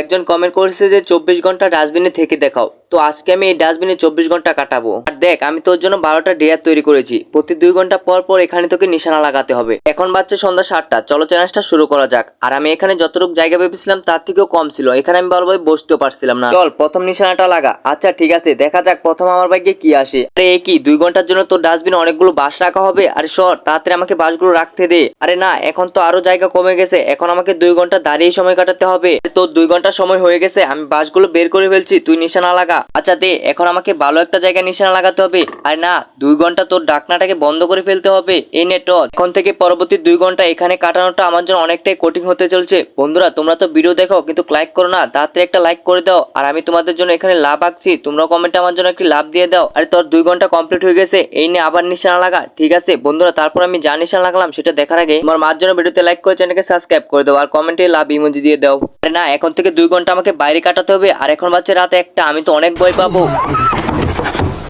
একজন কমেন্ট করেছে যে চব্বিশ ঘণ্টা ডাস্টবিনে থেকে দেখাও। তো আজকে আমি এই ডাস্টবিনে চব্বিশ ঘণ্টা কাটাবো। আর দেখ, আমি তোর জন্য বারোটা ডেয়ার তৈরি করেছি। প্রতি দুই ঘণ্টা পর পর এখানে তোকে নিশানা লাগাতে হবে। এখন বাচ্চা সন্ধ্যা সাতটা, চলো চ্যালেঞ্জটা শুরু করা যাক। আর আমি এখানে যতটুকু জায়গা ভেবেছিলাম তার থেকেও কম ছিল। এখানে আমি ভালোভাবে বসতেও পারছিলাম না। চল, প্রথম নিশানাটা লাগা। আচ্ছা ঠিক আছে, দেখা যাক প্রথম আমার ভাগ্যে কি আসে। আরে, এ কি? দুই ঘণ্টার জন্য তোর ডাস্টবিনে অনেকগুলো বাস রাখা হবে? আরে, সর, তাড়াতাড়ি আমাকে বাসগুলো রাখতে দে। আরে, না, এখন তো আরও জায়গা কমে গেছে। এখন আমাকে দুই ঘণ্টা দাঁড়িয়ে সময় কাটাতে হবে। তোর দুই ঘণ্টা সময় হয়ে গেছে। আমি বাসগুলো বের করে ফেলছি। তুই নিশানা লাগা। আচ্ছা দে, এখন আমাকে ভালো একটা জায়গায় নিশানা লাগাতে হবে। আর না, দুই ঘণ্টা তোর ডাকনাটাকে বন্ধ করে ফেলতে হবে। এই নেটওয়ার্ক এখন থেকে পরবর্তী দুই ঘণ্টা এখানে কাটানোটা আমার জন্য অনেকটাই কঠিন হতে চলছে। বন্ধুরা, তোমরা তো ভিডিও দেখো, কিন্তু লাইক করো না। তাড়াতাড়ি একটা লাইক করে দাও। আর আমি তোমাদের জন্য এখানে লাভ আঁকছি। তোমরাও কমেন্টে আমার জন্য একটি লাভ দিয়ে দাও। আরে, তোর দুই ঘণ্টা কমপ্লিট হয়ে গেছে। এই নিয়ে আবার নিশানা লাগা। ঠিক আছে, বন্ধুরা, তারপর আমি যা নিশানা লাগলাম সেটা দেখার আগে আমার মার জন্য ভিডিওতে লাইক করে চ্যানেলকে সাবস্ক্রাইব করে দাও। আর কমেন্টে লাভ ইমোজি দিয়ে দাও। আরে না, এখন থেকে দুই ঘণ্টা আমাকে বাইরে কাটাতে হবে। আর এখন বাচ্চা রাত একটা। আমি তো অনেক Time boy babo.